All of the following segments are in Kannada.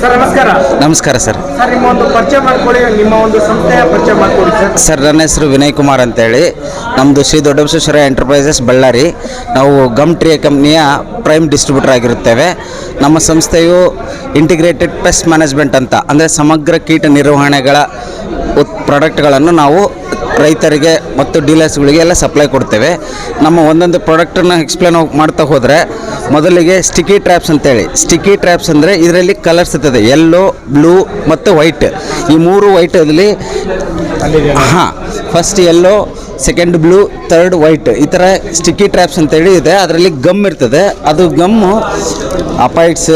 ಸರ್ ನಮಸ್ಕಾರ. ನಮಸ್ಕಾರ ಸರ್. ಸರ್ ನಿಮ್ಮ ಒಂದು ಪರಿಚಯ ಮಾಡ್ಕೊಳ್ಳಿ ನಿಮ್ಮ ಒಂದು ಸಂಸ್ಥೆಯ ಪರಿಚಯ ಮಾಡ್ಕೊಡಿ ಸರ್. ಸರ್ ನನ್ನ ಹೆಸರು ವಿನಯ್ ಕುಮಾರ್ ಅಂತೇಳಿ. ನಮ್ಮದು ಶ್ರೀ ದೊಡ್ಡಬಸೇಶ್ವರ ಎಂಟರ್ಪ್ರೈಸಸ್ ಬಳ್ಳಾರಿ. ನಾವು ಗಮ್ ಟ್ರೀ ಕಂಪ್ನಿಯ ಪ್ರೈಮ್ ಡಿಸ್ಟ್ರಿಬ್ಯೂಟರ್ ಆಗಿರುತ್ತೇವೆ. ನಮ್ಮ ಸಂಸ್ಥೆಯು ಇಂಟಿಗ್ರೇಟೆಡ್ ಪೆಸ್ಟ್ ಮ್ಯಾನೇಜ್ಮೆಂಟ್ ಅಂತ ಅಂದರೆ ಸಮಗ್ರ ಕೀಟ ನಿರ್ವಹಣೆಗಳ ಉತ್ ಪ್ರಾಡಕ್ಟ್ಗಳನ್ನು ನಾವು ರೈತರಿಗೆ ಮತ್ತು ಡೀಲರ್ಸ್ಗಳಿಗೆ ಎಲ್ಲ ಸಪ್ಲೈ ಕೊಡ್ತೇವೆ. ನಮ್ಮ ಒಂದೊಂದು ಪ್ರಾಡಕ್ಟನ್ನು ಎಕ್ಸ್ಪ್ಲೇನ್ ಮಾಡ್ತಾ ಹೋದರೆ ಮೊದಲಿಗೆ ಸ್ಟಿಕಿ ಟ್ರ್ಯಾಪ್ಸ್ ಅಂತೇಳಿ. ಸ್ಟಿಕಿ ಟ್ರ್ಯಾಪ್ಸ್ ಅಂದರೆ ಇದರಲ್ಲಿ ಕಲರ್ಸ್ ಇರ್ತದೆ ಯೆಲ್ಲೋ ಬ್ಲೂ ಮತ್ತು ವೈಟ್ ಈ ಮೂರು ವೈಟಲ್ಲಿ ಹಾಂ first yellow second blue third white ಈ ಥರ ಸ್ಟಿಕ್ಕಿ ಟ್ರ್ಯಾಪ್ಸ್ ಅಂತೇಳಿ ಇದೆ. ಅದರಲ್ಲಿ ಗಮ್ ಇರ್ತದೆ. ಅದು gum aphids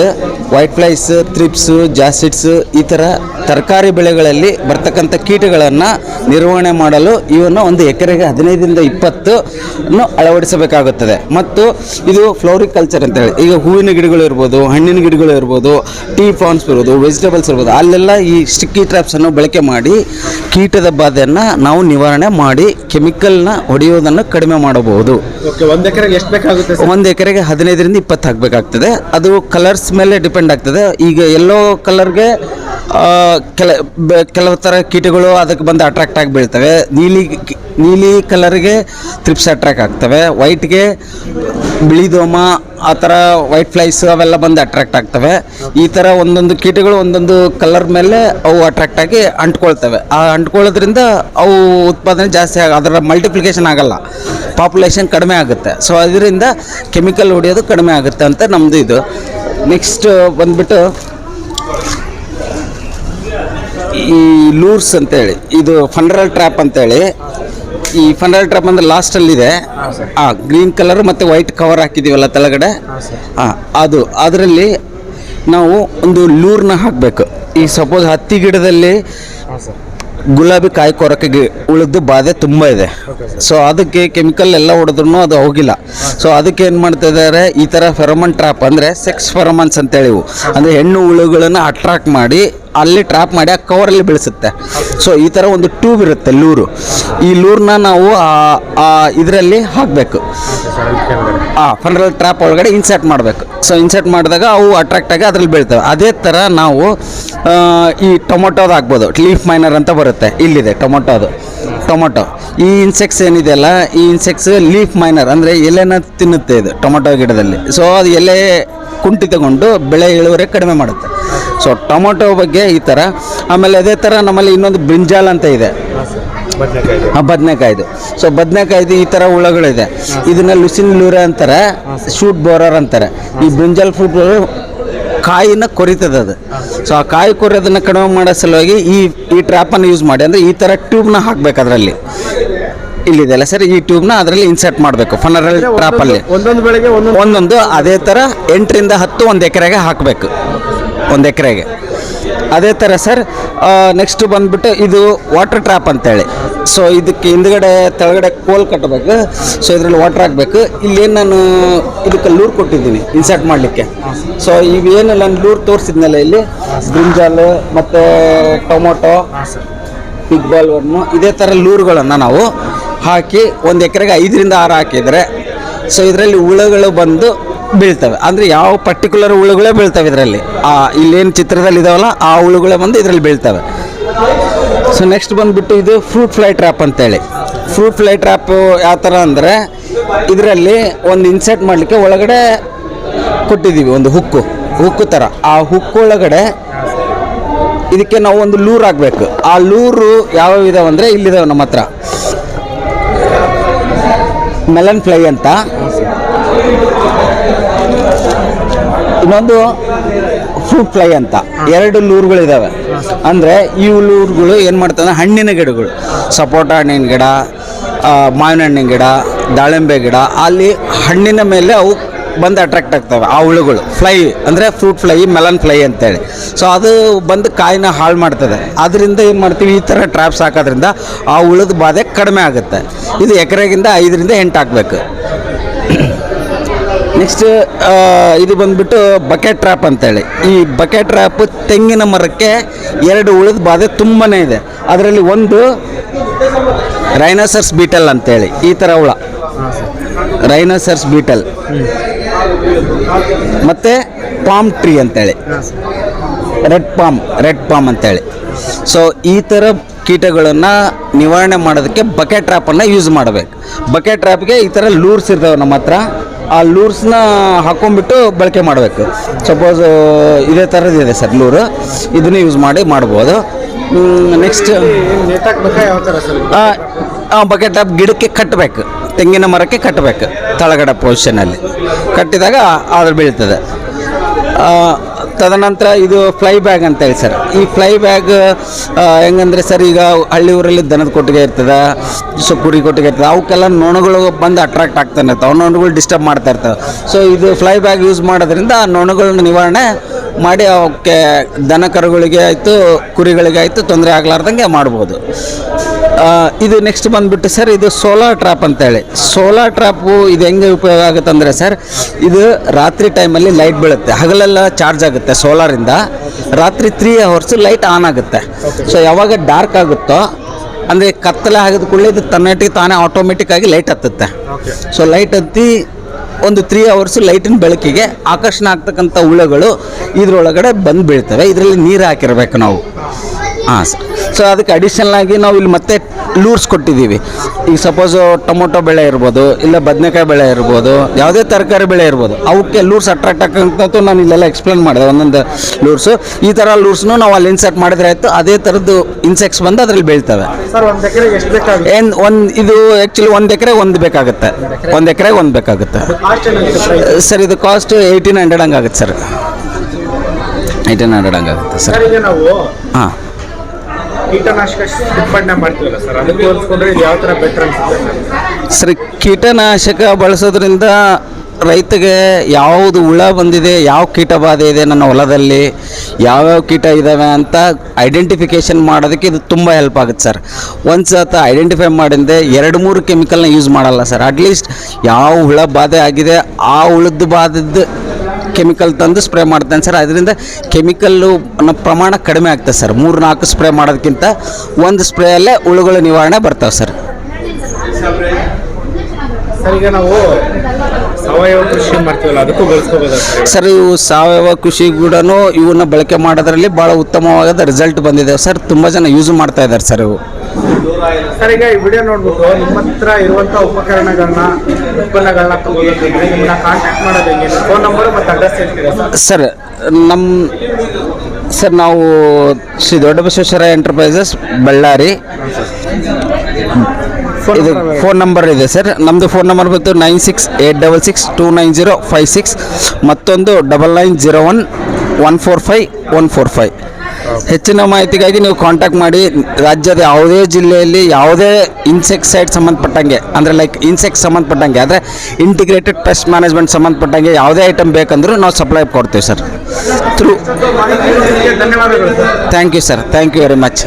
white flies thrips jassids ಈ ಥರ ತರಕಾರಿ ಬೆಳೆಗಳಲ್ಲಿ ಬರ್ತಕ್ಕಂಥ ಕೀಟಗಳನ್ನು ನಿರ್ವಹಣೆ ಮಾಡಲು ಇವನ್ನು ಒಂದು ಎಕರೆಗೆ ಹದಿನೈದರಿಂದ ಇಪ್ಪತ್ತು ಅಳವಡಿಸಬೇಕಾಗುತ್ತದೆ. ಮತ್ತು ಇದು ಫ್ಲೋರಿಕಲ್ಚರ್ ಅಂತೇಳಿ. ಈಗ ಹೂವಿನ ಗಿಡಗಳು ಇರ್ಬೋದು ಹಣ್ಣಿನ ಗಿಡಗಳು ಇರ್ಬೋದು ಟೀ ಫಾರ್ಮ್ಸ್ ಇರ್ಬೋದು ವೆಜಿಟೇಬಲ್ಸ್ ಇರ್ಬೋದು ಅಲ್ಲೆಲ್ಲ ಈ ಸ್ಟಿಕ್ಕಿ ಟ್ರ್ಯಾಪ್ಸನ್ನು ಬಳಕೆ ಮಾಡಿ ಕೀಟದ ಬಾಧೆಯನ್ನು ನಾವು ನಿವಾರಣೆ ಮಾಡಿ ಕೆಮಿಕಲ್ನ ಹೊಡೆಯೋದನ್ನು ಕಡಿಮೆ ಮಾಡಬಹುದು. ಒಂದು ಎಕರೆಗೆ ಎಷ್ಟು ಬೇಕಾಗುತ್ತೆ ಒಂದು ಎಕರೆಗೆ ಹದಿನೈದರಿಂದ ಇಪ್ಪತ್ತು ಹಾಕಬೇಕಾಗ್ತದೆ. ಅದು ಕಲರ್ಸ್ ಮೇಲೆ ಡಿಪೆಂಡ್ ಆಗ್ತದೆ. ಈಗ ಎಲ್ಲೋ ಕಲರ್ಗೆ ಕೆಲ ಕೆಲವು ಥರ ಕೀಟಗಳು ಅದಕ್ಕೆ ಬಂದು ಅಟ್ರಾಕ್ಟ್ ಆಗಿ ಬೀಳ್ತವೆ. ನೀಲಿ ನೀಲಿ ಕಲರ್ಗೆ ತ್ರಿಪ್ಸ್ ಅಟ್ರಾಕ್ಟ್ ಆಗ್ತವೆ. ವೈಟ್ಗೆ ಬಿಳಿ ದೋಮ ಆ ಥರ ವೈಟ್ ಫ್ಲೈಸ್ ಅವೆಲ್ಲ ಬಂದು ಅಟ್ರಾಕ್ಟ್ ಆಗ್ತವೆ. ಈ ಥರ ಒಂದೊಂದು ಕೀಟಗಳು ಒಂದೊಂದು ಕಲರ್ ಮೇಲೆ ಅವು ಅಟ್ರಾಕ್ಟ್ ಆಗಿ ಅಂಟ್ಕೊಳ್ತವೆ. ಆ ಅಂಟ್ಕೊಳ್ಳೋದ್ರಿಂದ ಅವು ಉತ್ಪಾದನೆ ಜಾಸ್ತಿ ಆಗ, ಅದರ ಮಲ್ಟಿಪ್ಲಿಕೇಶನ್ ಆಗಲ್ಲ. ಪಾಪ್ಯುಲೇಷನ್ ಕಡಿಮೆ ಆಗುತ್ತೆ. ಸೊ ಅದರಿಂದ ಕೆಮಿಕಲ್ ಹೊಡೆಯೋದು ಕಡಿಮೆ ಆಗುತ್ತೆ ಅಂತ ನಮ್ಮದು ಇದು. ನೆಕ್ಸ್ಟ್ ಬಂದ್ಬಿಟ್ಟು ಈ ಲೂರ್ಸ್ ಅಂತೇಳಿ ಇದು ಫಂಡರಲ್ ಟ್ರ್ಯಾಪ್ ಅಂತೇಳಿ ಈ ಫಂಡರಲ್ ಟ್ರ್ಯಾಪ್ ಅಂದ್ರೆ ಲಾಸ್ಟಲ್ಲಿದೆ. ಹಾಂ ಗ್ರೀನ್ ಕಲರ್ ಮತ್ತು ವೈಟ್ ಕವರ್ ಹಾಕಿದ್ದೀವಲ್ಲ ತೆಳಗಡೆ ಹಾಂ ಅದು ಅದರಲ್ಲಿ ನಾವು ಒಂದು ಲೂರ್ನ ಹಾಕಬೇಕು. ಈ ಸಪೋಸ್ ಹತ್ತಿ ಗಿಡದಲ್ಲಿ ಗುಲಾಬಿ ಕಾಯಿ ಕೊರಕೆ ಉಳಿದು ಬಾಧೆ ತುಂಬ ಇದೆ. ಸೊ ಅದಕ್ಕೆ ಕೆಮಿಕಲ್ ಎಲ್ಲ ಹೊಡೆದ್ರು ಅದು ಹೋಗಿಲ್ಲ. ಸೊ ಅದಕ್ಕೆ ಏನು ಮಾಡ್ತಾ ಇದ್ದಾರೆ ಈ ಥರ ಫೆರಮನ್ ಟ್ರಾಪ್ ಅಂದರೆ ಸೆಕ್ಸ್ ಫೆರಮನ್ಸ್ ಅಂತೇಳಿವು ಅಂದರೆ ಹೆಣ್ಣು ಹುಳುಗಳನ್ನು ಅಟ್ರಾಕ್ಟ್ ಮಾಡಿ ಅಲ್ಲಿ ಟ್ರಾಪ್ ಮಾಡಿ ಆ ಕವರಲ್ಲಿ ಬೆಳೆಸುತ್ತೆ. ಸೊ ಈ ಥರ ಒಂದು ಟ್ಯೂಬ್ ಇರುತ್ತೆ ಲೂರು. ಈ ಲೂರನ್ನ ನಾವು ಇದರಲ್ಲಿ ಹಾಕಬೇಕು. ಆ ಫನರಲ್ ಟ್ರ್ಯಾಪ್ ಒಳಗಡೆ ಇನ್ಸರ್ಟ್ ಮಾಡಬೇಕು. ಸೊ ಇನ್ಸರ್ಟ್ ಮಾಡಿದಾಗ ಅವು ಅಟ್ರಾಕ್ಟ್ ಆಗಿ ಅದ್ರಲ್ಲಿ ಬೀಳ್ತವೆ. ಅದೇ ಥರ ನಾವು ಈ ಟೊಮೊಟೊದು ಹಾಕ್ಬೋದು. ಲೀಫ್ ಮೈನರ್ ಅಂತ ಬರುತ್ತೆ. ಇಲ್ಲಿದೆ ಟೊಮೊಟೊದು. ಟೊಮೊಟೊ. ಈ ಇನ್ಸೆಕ್ಟ್ಸ್ ಏನಿದೆಯಲ್ಲ ಈ ಇನ್ಸೆಕ್ಟ್ಸ್ ಲೀಫ್ ಮೈನರ್ ಅಂದರೆ ಎಲೆನ ತಿನ್ನುತ್ತೆ ಇದು, ಟೊಮೊಟೊ ಗಿಡದಲ್ಲಿ. ಸೊ ಅದು ಎಲೆ ಕುಂಠಿತಗೊಂಡು ಬೆಳೆ ಇಳುವರಿ ಕಡಿಮೆ ಮಾಡುತ್ತೆ. ಸೊ ಟೊಮೊಟೊ ಬಗ್ಗೆ ಈ ಥರ ಆಮೇಲೆ ಅದೇ ಥರ ನಮ್ಮಲ್ಲಿ ಇನ್ನೊಂದು ಬ್ರಿಂಜಾಲ್ ಅಂತ ಇದೆ. ಆ ಬದನೆಕಾಯ್ದು. ಸೊ ಬದನೆಕಾಯ್ದು ಈ ಥರ ಹುಳಗಳಿದೆ. ಇದನ್ನ ಲುಸಿನ್ ಲೂರೆ ಅಂತಾರೆ ಶೂಟ್ ಬೋರರ್ ಅಂತಾರೆ. ಈ ಬ್ರಿಂಜಲ್ ಫ್ರೂಟ್ ಕಾಯಿನ ಕೊರಿತದ ಅದು. ಸೊ ಆ ಕಾಯಿ ಕೊರೋದನ್ನ ಕಡಿಮೆ ಮಾಡೋ ಸಲುವಾಗಿ ಈ ಈ ಟ್ರ್ಯಾಪನ್ನು ಯೂಸ್ ಮಾಡಿ. ಅಂದ್ರೆ ಈ ಥರ ಟ್ಯೂಬ್ನ ಹಾಕ್ಬೇಕು ಅದರಲ್ಲಿ. ಇಲ್ಲಿದೆಲ್ಲ ಸರ್ ಈ ಟ್ಯೂಬ್ನ ಅದರಲ್ಲಿ ಇನ್ಸರ್ಟ್ ಮಾಡಬೇಕು. ಫನರಲ್ ಟ್ರಾಪಲ್ಲಿ ಒಂದೊಂದು ಬೆಳೆಗೆ ಒಂದೊಂದು ಒಂದೊಂದು ಅದೇ ಥರ ಎಂಟರಿಂದ ಹತ್ತು ಒಂದು ಎಕರೆಗೆ ಹಾಕಬೇಕು. ಒಂದು ಎಕರೆಗೆ. ಅದೇ ಥರ ಸರ್ ನೆಕ್ಸ್ಟ್ ಬಂದ್ಬಿಟ್ಟು ಇದು ವಾಟರ್ ಟ್ರ್ಯಾಪ್ ಅಂತೇಳಿ. ಸೊ ಇದಕ್ಕೆ ಹಿಂದ್ಗಡೆ, ತೆಳಗಡೆ ಕೋಲ್ ಕಟ್ಟಬೇಕು ಸೊ ಇದರಲ್ಲಿ ವಾಟರ್ ಹಾಕಬೇಕು. ಇಲ್ಲೇನು ನಾನು ಇದಕ್ಕೆ ಲೂರ್ ಕೊಟ್ಟಿದ್ದೀನಿ ಇನ್ಸರ್ಟ್ ಮಾಡಲಿಕ್ಕೆ. ಸೊ ಇವೇನು ನಾನು ಲೂರ್ ತೋರಿಸಿದ್ನಲ್ಲ ಇಲ್ಲಿ? ಬ್ರಿಂಜಾಲ್ ಮತ್ತು ಟೊಮೊಟೊ ಪಿಗ್ ಬಾಲ್ ವರ್ಮು ಇದೇ ಥರ ಲೂರುಗಳನ್ನು ನಾವು ಹಾಕಿ ಒಂದು ಎಕರೆಗೆ ಐದರಿಂದ ಆರು ಹಾಕಿದರೆ ಸೊ ಇದರಲ್ಲಿ ಹುಳುಗಳು ಬಂದು ಬೀಳ್ತವೆ. ಅಂದರೆ ಯಾವ ಪರ್ಟಿಕ್ಯುಲರ್ ಹುಳುಗಳೇ ಬೀಳ್ತವೆ ಇದರಲ್ಲಿ. ಆ, ಇಲ್ಲೇನು ಚಿತ್ರದಲ್ಲಿ ಇದಾವಲ್ಲ, ಆ ಹುಳುಗಳೇ ಬಂದು ಇದರಲ್ಲಿ ಬೀಳ್ತವೆ. ಸೊ ನೆಕ್ಸ್ಟ್ ಬಂದುಬಿಟ್ಟು ಇದು ಫ್ರೂಟ್ ಫ್ಲೈ ಟ್ರ್ಯಾಪ್ ಅಂತೇಳಿ. ಫ್ರೂಟ್ ಫ್ಲೈ ಟ್ರ್ಯಾಪ್ ಯಾವ ಥರ ಅಂದರೆ, ಇದರಲ್ಲಿ ಒಂದು ಇನ್ಸರ್ಟ್ ಮಾಡಲಿಕ್ಕೆ ಒಳಗಡೆ ಕೊಟ್ಟಿದ್ದೀವಿ ಒಂದು ಹುಕ್ಕು. ಹುಕ್ಕು ಥರ ಆ ಹುಕ್ಕು ಒಳಗಡೆ ಇದಕ್ಕೆ ನಾವು ಒಂದು ಲೂರ್ ಆಗಬೇಕು ಆ ಲೂರು ಯಾವ್ಯಾವ ಇದಾವೆ ಅಂದರೆ ಇಲ್ಲಿದ್ದಾವೆ ನಮ್ಮ ಹತ್ರ. ಮೆಲನ್ ಫ್ಲೈ ಅಂತ. ಇನ್ನೊಂದು ಫ್ರೂಟ್ ಫ್ಲೈ ಅಂತ. ಎರಡು ಲೂರುಗಳಿದಾವೆ ಅಂದರೆ ಈ ಲೂರುಗಳು ಏನು ಮಾಡ್ತಂದ್ರೆ ಹಣ್ಣಿನ ಗಿಡಗಳು. ಸಪೋಟ ಹಣ್ಣಿನ ಗಿಡ ಮಾವಿನ ಹಣ್ಣಿನ ಗಿಡ, ದಾಳಿಂಬೆ ಗಿಡ, ಅಲ್ಲಿ ಹಣ್ಣಿನ ಮೇಲೆ ಅವು ಬಂದು ಅಟ್ರಾಕ್ಟ್ ಆಗ್ತವೆ, ಆ ಹುಳುಗಳು. ಫ್ಲೈ ಅಂದರೆ ಫ್ರೂಟ್ ಫ್ಲೈ ಮೆಲನ್ ಫ್ಲೈ ಅಂತೇಳಿ. ಸೊ ಅದು ಬಂದು ಕಾಯಿನ ಹಾಳು ಮಾಡ್ತದೆ. ಅದರಿಂದ ಏನು ಮಾಡ್ತೀವಿ, ಈ ಥರ ಟ್ರ್ಯಾಪ್ಸ್ ಹಾಕೋದ್ರಿಂದ ಆ ಹುಳದ ಬಾಧೆ ಕಡಿಮೆ ಆಗುತ್ತೆ. ಇದು ಎಕರೆಗಿಂದ ಐದರಿಂದ ಎಂಟು ಹಾಕಬೇಕು. ನೆಕ್ಸ್ಟ್ ಇದು ಬಂದ್ಬಿಟ್ಟು ಬಕೆಟ್ ಟ್ರ್ಯಾಪ್ ಅಂತೇಳಿ. ಈ ಬಕೆಟ್ ಟ್ರ್ಯಾಪ್ ತೆಂಗಿನ ಮರಕ್ಕೆ ಎರಡು ಉಳಿದ ಬಾಧೆ ತುಂಬಾ ಇದೆ. ಅದರಲ್ಲಿ ಒಂದು ರೈನೋಸರ್ಸ್ ಬೀಟಲ್ ಅಂತೇಳಿ. ಈ ಥರ ಹುಳ. ರೈನೋಸರ್ಸ್ ಬೀಟಲ್ ಮತ್ತು ಪಾಮ್ ಟ್ರೀ ಅಂತೇಳಿ. ರೆಡ್ ಪಾಮ್ ರೆಡ್ ಪಾಮ್ ಅಂತೇಳಿ. ಸೊ ಈ ಥರ ಕೀಟಗಳನ್ನು ನಿವಾರಣೆ ಮಾಡೋದಕ್ಕೆ ಬಕೆಟ್ ಟ್ರ್ಯಾಪನ್ನು ಯೂಸ್ ಮಾಡಬೇಕು. ಬಕೆಟ್ ಟ್ರ್ಯಾಪ್ಗೆ ಈ ಥರ ಲೂರ್ಸ್ ಇರ್ತವೆ ನಮ್ಮ ಹತ್ರ. ಆ ಲೂರ್ಸ್ನ ಹಾಕೊಂಡ್ಬಿಟ್ಟು ಬಳಕೆ ಮಾಡಬೇಕು. ಸಪೋಸ್ ಇದೇ ಥರದ್ದಿದೆ ಸರ್ ಲೂರು. ಇದನ್ನು ಯೂಸ್ ಮಾಡಿ ಮಾಡ್ಬೋದು. ನೆಕ್ಸ್ಟ್ ಬಕೆಟ್ ಆಫ್ ಗಿಡಕ್ಕೆ ಕಟ್ಟಬೇಕು ತೆಂಗಿನ ಮರಕ್ಕೆ ಕಟ್ಟಬೇಕು ತಳಗಡೆ ಪೊಸಿಷನಲ್ಲಿ ಕಟ್ಟಿದಾಗ ಅದ್ರ ಬೀಳ್ತದೆ. ತದನಂತರ ಇದು ಫ್ಲೈ ಬ್ಯಾಗ್ ಅಂತೇಳಿ ಸರ್. ಈ ಫ್ಲೈ ಬ್ಯಾಗ್ ಹೆಂಗಂದ್ರೆ ಸರ್, ಈಗ ಹಳ್ಳಿ ಊರಲ್ಲಿ ದನದ ಕೊಟ್ಟಿಗೆ ಇರ್ತದೆ, ಸೊ ಕುರಿ ಕೊಟ್ಟಿಗೆ ಇರ್ತದೆ, ಅವಕ್ಕೆಲ್ಲ ನೊಣಗಳು ಬಂದು ಅಟ್ರಾಕ್ಟ್ ಆಗ್ತಾನೆ ಇರ್ತಾವೆ. ನೊಣಗಳು ಡಿಸ್ಟರ್ಬ್ ಮಾಡ್ತಾ ಇರ್ತವೆ. ಸೊ ಇದು ಫ್ಲೈ ಬ್ಯಾಗ್ ಯೂಸ್ ಮಾಡೋದ್ರಿಂದ ಆ ನೊಣಗಳನ್ನ ನಿವಾರಣೆ ಮಾಡಿ ಅವಕ್ಕೆ ದನ ಕರುಗಳಿಗೆ ಆಯಿತು, ಕುರಿಗಳಿಗೆ ಆಯಿತು ತೊಂದರೆ ಆಗ್ಲಾರ್ದಂಗೆ ಮಾಡ್ಬೋದು. ಇದು ನೆಕ್ಸ್ಟ್ ಬಂದ್ಬಿಟ್ಟು ಸರ್ ಇದು ಸೋಲಾರ್ ಟ್ರ್ಯಾಪ್ ಅಂತೇಳಿ. ಸೋಲಾರ್ ಟ್ರಾಪು ಇದು ಹೆಂಗೆ ಉಪಯೋಗ ಆಗುತ್ತೆ ಅಂದರೆ ಸರ್ ಇದು ರಾತ್ರಿ ಟೈಮಲ್ಲಿ ಲೈಟ್ ಬೀಳುತ್ತೆ. ಹಗಲೆಲ್ಲ ಚಾರ್ಜ್ ಆಗುತ್ತೆ ಸೋಲಾರಿಂದ ರಾತ್ರಿ ತ್ರೀ ಅವರ್ಸ್ ಲೈಟ್ ಆನ್ ಆಗುತ್ತೆ. ಸೊ ಯಾವಾಗ ಡಾರ್ಕ್ ಆಗುತ್ತೋ, ಅಂದರೆ ಕತ್ತಲೆ ಆಗಿದ ಕೂಡಲೇ ಇದು ತನ್ನಟ್ಟಿಗೆ ತಾನೇ ಆಟೋಮೆಟಿಕ್ಕಾಗಿ ಲೈಟ್ ಹತ್ತುತ್ತೆ. ಸೊ ಲೈಟ್ ಹತ್ತಿ ಒಂದು ತ್ರೀ ಅವರ್ಸ್ ಲೈಟಿನ ಬೆಳಕಿಗೆ ಆಕರ್ಷಣೆ ಆಗ್ತಕ್ಕಂಥ ಹುಳುಗಳು ಇದರೊಳಗಡೆ ಬಂದು ಬೀಳ್ತವೆ ಇದರಲ್ಲಿ ನೀರು ಹಾಕಿರ್ಬೇಕು ನಾವು. ಹಾಂ ಸರ್ ಸೊ ಅದಕ್ಕೆ ಅಡಿಷನಲ್ ಆಗಿ ನಾವು ಇಲ್ಲಿ ಮತ್ತೆ ಲೂರ್ಸ್ ಕೊಟ್ಟಿದ್ದೀವಿ. ಈಗ ಸಪೋಸು ಟೊಮೊಟೊ ಬೆಳೆ ಇರ್ಬೋದು ಇಲ್ಲ ಬದನೆಕಾಯಿ ಬೆಳೆ ಇರ್ಬೋದು ಯಾವುದೇ ತರಕಾರಿ ಬೆಳೆ ಇರ್ಬೋದು ಅವಕ್ಕೆ ಲೂರ್ಸ್ ಅಟ್ರಾಕ್ಟ್ ಆಗಂಥದ್ದು ನಾನು ಇಲ್ಲೆಲ್ಲ ಎಕ್ಸ್ಪ್ಲೇನ್ ಮಾಡಿದೆ. ಒಂದೊಂದು ಲೂರ್ಸು ಈ ಥರ ಲೂರ್ಸ್ನು ನಾವು ಅಲ್ಲಿ ಇನ್ಸರ್ಟ್ ಮಾಡಿದ್ರೆ ಆಯಿತು ಅದೇ ಥರದ್ದು ಇನ್ಸೆಕ್ಟ್ಸ್ ಬಂದು ಅದರಲ್ಲಿ ಬೀಳ್ತವೆ. ಏನು ಒಂದು ಇದು ಆ್ಯಕ್ಚುಲಿ ಒಂದು ಎಕರೆ ಒಂದು ಬೇಕಾಗುತ್ತೆ. ಒಂದು ಎಕರೆ ಒಂದು ಬೇಕಾಗುತ್ತೆ. ಸರ್? ಇದು ಕಾಸ್ಟ್ ಏಯ್ಟೀನ್ ಹಂಡ್ರೆಡ್ ಹಂಗಾಗುತ್ತೆ ಸರ್. ಏಯ್ಟೀನ್ ಹಂಡ್ರೆಡ್ ಹಂಗಾಗುತ್ತೆ ಸರ್. ಹಾಂ. ಕೀಟನಾಶಕ ಸಿಂಪಡಣೆ ಮಾಡ್ತೀವಲ್ಲ ಸರ್? ಅದಕ್ಕೆ ಹೋಲಿಸ್ಕೊಂಡ್ರೆ ಯಾವ ಥರ ಬೆಟರ್ ಅನ್ಸುತ್ತೆ ಸರ್? ಕೀಟನಾಶಕ ಬಳಸೋದ್ರಿಂದ ರೈತಗೆ ಯಾವುದು ಹುಳ ಬಂದಿದೆ, ಯಾವ ಕೀಟ ಬಾಧೆ ಇದೆ ನನ್ನ ಹೊಲದಲ್ಲಿ, ಯಾವ್ಯಾವ ಕೀಟ ಇದ್ದಾವೆ ಅಂತ ಐಡೆಂಟಿಫಿಕೇಷನ್ ಮಾಡೋದಕ್ಕೆ ಇದು ತುಂಬ ಹೆಲ್ಪ್ ಆಗುತ್ತೆ ಸರ್. ಒಂದು ಸತ ಐಡೆಂಟಿಫೈ ಮಾಡಿಂದೆ ಎರಡು ಮೂರು ಕೆಮಿಕಲ್ನ ಯೂಸ್ ಮಾಡಲ್ಲ ಸರ್. ಅಟ್ಲೀಸ್ಟ್ ಯಾವ ಹುಳ ಬಾಧೆ ಆಗಿದೆ, ಆ ಹುಳದ ಬಾಧದ ಕೆಮಿಕಲ್ ತಂದು ಸ್ಪ್ರೇ ಮಾಡ್ತೇನೆ ಸರ್. ಅದರಿಂದ ಕೆಮಿಕಲ್ಲು ಅನ್ನೋ ಪ್ರಮಾಣ ಕಡಿಮೆ ಆಗ್ತದೆ ಸರ್. ಮೂರು ನಾಲ್ಕು ಸ್ಪ್ರೇ ಮಾಡೋದಕ್ಕಿಂತ ಒಂದು ಸ್ಪ್ರೇಯಲ್ಲೇ ಹುಳುಗಳು ನಿವಾರಣೆ ಬರ್ತಾವೆ ಸರ್. ಸರ್ ಈಗ ನಾವು ಸಾವಯವ ಕೃಷಿ ಮಾಡ್ತೀವಲ್ಲ ಅದಕ್ಕೂ ಬಳಸ್ಕೋಬೋದಾ ಸರ್? ಸರ್ ಇವು ಸಾವಯವ ಕೃಷಿ ಕೂಡ ಇವನ್ನ ಬಳಕೆ ಮಾಡೋದ್ರಲ್ಲಿ ಭಾಳ ಉತ್ತಮವಾದ ರಿಸಲ್ಟ್ ಬಂದಿದೆ ಸರ್. ತುಂಬ ಜನ ಯೂಸ್ ಮಾಡ್ತಾ ಇದ್ದಾರೆ ಸರ್ ಇವು. ಸರ್ ಈಗ ಈ ವಿಡಿಯೋ ನೋಡ್ಬಿಟ್ಟು ನಿಮ್ಮ ಹತ್ರ ಇರುವಂಥ ಉಪಕರಣಗಳನ್ನ ಉತ್ಪನ್ನಗಳನ್ನ ನಿಮ್ಮನ್ನ ಕಾಂಟ್ಯಾಕ್ಟ್ ಮಾಡೋದು ಹೆಂಗೆ? ಫೋನ್ ನಂಬರ್ ಮತ್ತು ಅಡ್ರೆಸ್ ಹೇಳ್ತೀರಾ ಸರ್? ಸರ್ ನಮ್ಮ ಸರ್ ನಾವು ಶ್ರೀ ದೊಡ್ಡಬಸವೇಶ್ವರ ಎಂಟರ್ಪ್ರೈಸಸ್ ಬಳ್ಳಾರಿ. ಇದು ಫೋನ್ ನಂಬರ್ ಇದೆ ಸರ್. ನಮ್ಮದು ಫೋನ್ ನಂಬರ್ ಬಂತು nine six eight double six two nine zero five six ಮತ್ತೊಂದು double nine zero one one four five one four five ಹೆಚ್ಚಿನ ಮಾಹಿತಿಗಾಗಿ ನೀವು ಕಾಂಟ್ಯಾಕ್ಟ್ ಮಾಡಿ ರಾಜ್ಯದ ಯಾವುದೇ ಜಿಲ್ಲೆಯಲ್ಲಿ ಯಾವುದೇ ಇನ್ಸೆಕ್ಸೈಡ್ ಸಂಬಂಧಪಟ್ಟಂಗೆ ಅಂದರೆ ಲೈಕ್ ಇನ್ಸೆಕ್ಟ್ ಸಂಬಂಧಪಟ್ಟಂಗೆ ಅಂದರೆ ಇಂಟಿಗ್ರೇಟೆಡ್ ಪೆಸ್ಟ್ ಮ್ಯಾನೇಜ್ಮೆಂಟ್ ಸಂಬಂಧಪಟ್ಟಂಗೆ ಯಾವುದೇ ಐಟಮ್ ಬೇಕಂದರೂ ನಾವು ಸಪ್ಲೈ ಕೊಡ್ತೀವಿ ಸರ್ ಥ್ರೂ ಧನ್ಯವಾದಗಳು. Sir thank you sir thank you very much